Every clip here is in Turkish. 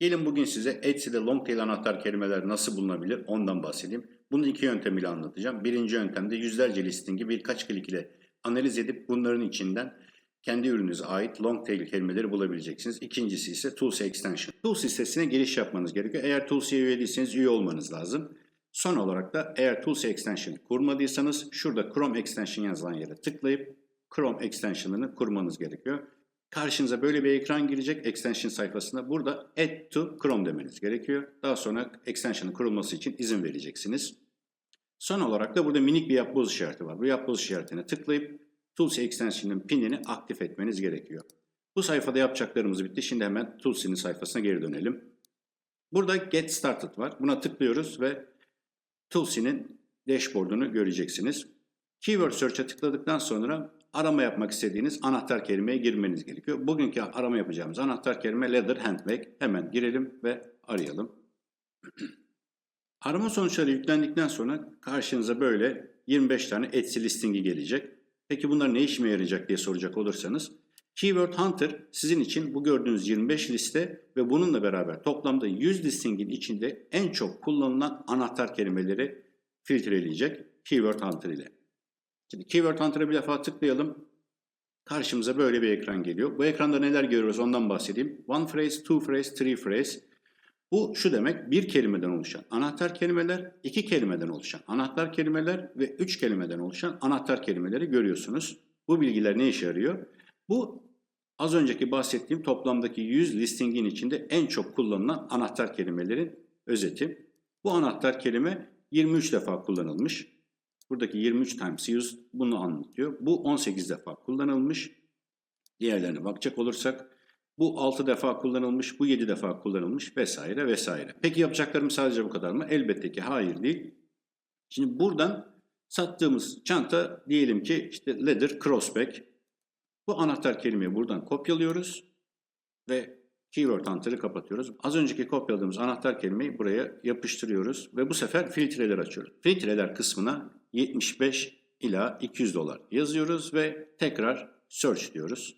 Gelin bugün size Etsy'de long tail anahtar kelimeler nasıl bulunabilir ondan bahsedeyim. Bunu iki yöntemiyle anlatacağım. Birinci yöntemde yüzlerce listingi birkaç klik ile analiz edip bunların içinden kendi ürününüze ait long tail kelimeleri bulabileceksiniz. İkincisi ise Tools Extension. Tools sitesine giriş yapmanız gerekiyor. Eğer Tools'e üye değilseniz üye olmanız lazım. Son olarak da eğer Tools Extension'ı kurmadıysanız şurada Chrome Extension yazılan yere tıklayıp Chrome Extension'ını kurmanız gerekiyor. Karşınıza böyle bir ekran girecek extension sayfasında. Burada add to Chrome demeniz gerekiyor. Daha sonra extension'ın kurulması için izin vereceksiniz. Son olarak da burada minik bir yapboz işareti var. Bu yapboz işaretine tıklayıp Tools Extension'ın pinini aktif etmeniz gerekiyor. Bu sayfada yapacaklarımız bitti. Şimdi hemen Tools'in sayfasına geri dönelim. Burada Get Started var. Buna tıklıyoruz ve Tools'in dashboard'unu göreceksiniz. Keyword Search'e tıkladıktan sonra arama yapmak istediğiniz anahtar kelimeye girmeniz gerekiyor. Bugünkü arama yapacağımız anahtar kelime leather handbag. Hemen girelim ve arayalım. Arama sonuçları yüklendikten sonra karşınıza böyle 25 tane Etsy listingi gelecek. Peki bunlar ne işime yarayacak diye soracak olursanız Keyword Hunter sizin için bu gördüğünüz 25 liste ve bununla beraber toplamda 100 listingin içinde en çok kullanılan anahtar kelimeleri filtreleyecek Keyword Hunter ile. Şimdi Keyword Hunter'a bir defa tıklayalım. Karşımıza böyle bir ekran geliyor. Bu ekranda neler görüyoruz ondan bahsedeyim. One phrase, two phrase, three phrase. Bu şu demek bir kelimeden oluşan anahtar kelimeler, iki kelimeden oluşan anahtar kelimeler ve üç kelimeden oluşan anahtar kelimeleri görüyorsunuz. Bu bilgiler ne işe yarıyor? Bu az önceki bahsettiğim toplamdaki 100 listingin içinde en çok kullanılan anahtar kelimelerin özeti. Bu anahtar kelime 23 defa kullanılmış. Buradaki 23 times used bunu anlatıyor. Bu 18 defa kullanılmış. Diğerlerine bakacak olursak bu 6 defa kullanılmış, bu 7 defa kullanılmış vesaire vesaire. Peki yapacaklarım sadece bu kadar mı? Elbette ki hayır değil. Şimdi buradan sattığımız çanta diyelim ki işte leather crossback. Bu anahtar kelimeyi buradan kopyalıyoruz ve keyword hunter'ı kapatıyoruz. Az önceki kopyaladığımız anahtar kelimeyi buraya yapıştırıyoruz ve bu sefer filtreler açıyoruz. Filtreler kısmına 75 ila 200 dolar yazıyoruz ve tekrar search diyoruz.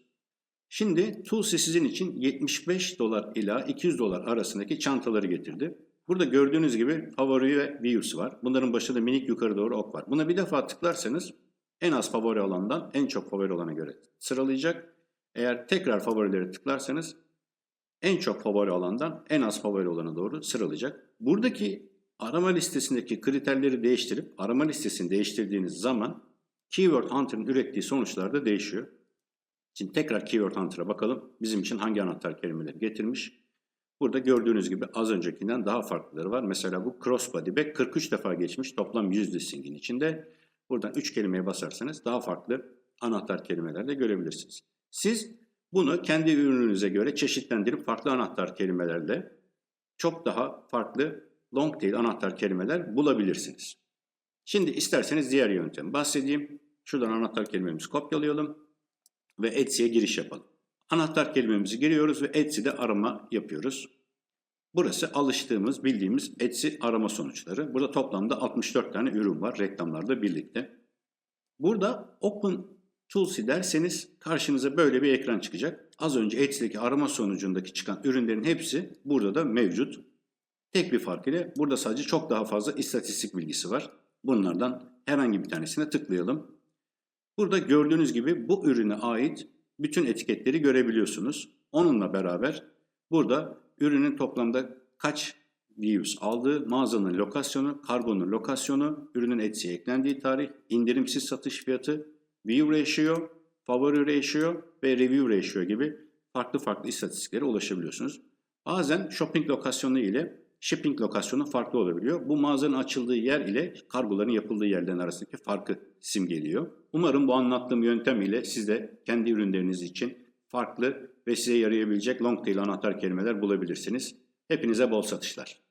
Şimdi Tulsi sizin için 75 dolar ila 200 dolar arasındaki çantaları getirdi. Burada gördüğünüz gibi favori ve views var. Bunların başında minik yukarı doğru ok var. Buna bir defa tıklarsanız en az favori olandan en çok favori olana göre sıralayacak. Eğer tekrar favorileri tıklarsanız en çok favori olandan en az favori olana doğru sıralayacak. Buradaki arama listesindeki kriterleri değiştirip arama listesini değiştirdiğiniz zaman Keyword Hunter'ın ürettiği sonuçlar da değişiyor. Şimdi tekrar Keyword Hunter'a bakalım. Bizim için hangi anahtar kelimeleri getirmiş. Burada gördüğünüz gibi az öncekinden daha farklıları var. Mesela bu crossbody back 43 defa geçmiş toplam 100 listingin içinde. Buradan 3 kelimeye basarsanız daha farklı anahtar kelimeler de görebilirsiniz. Siz bunu kendi ürününüze göre çeşitlendirip farklı anahtar kelimelerle çok daha farklı long tail anahtar kelimeler bulabilirsiniz. Şimdi isterseniz diğer yöntem bahsedeyim. Şuradan anahtar kelimemizi kopyalayalım ve Etsy'ye giriş yapalım. Anahtar kelimemizi giriyoruz ve Etsy'de arama yapıyoruz. Burası alıştığımız, bildiğimiz Etsy arama sonuçları. Burada toplamda 64 tane ürün var reklamlarda birlikte. Burada Open Tools'i derseniz karşınıza böyle bir ekran çıkacak. Az önce Etsy'deki arama sonucundaki çıkan ürünlerin hepsi burada da mevcut. Tek bir fark ile burada sadece çok daha fazla istatistik bilgisi var. Bunlardan herhangi bir tanesine tıklayalım. Burada gördüğünüz gibi bu ürüne ait bütün etiketleri görebiliyorsunuz. Onunla beraber burada ürünün toplamda kaç views aldığı, mağazanın lokasyonu, kargonun lokasyonu, ürünün Etsy'ye eklendiği tarih, indirimsiz satış fiyatı, view ratio, favori ratio ve review ratio gibi farklı farklı istatistiklere ulaşabiliyorsunuz. Bazen shopping lokasyonu ile shipping lokasyonu farklı olabiliyor. Bu mağazanın açıldığı yer ile kargoların yapıldığı yerlerin arasındaki farkı simgeliyor. Umarım bu anlattığım yöntem ile siz de kendi ürünleriniz için farklı ve size yarayabilecek long tail anahtar kelimeler bulabilirsiniz. Hepinize bol satışlar.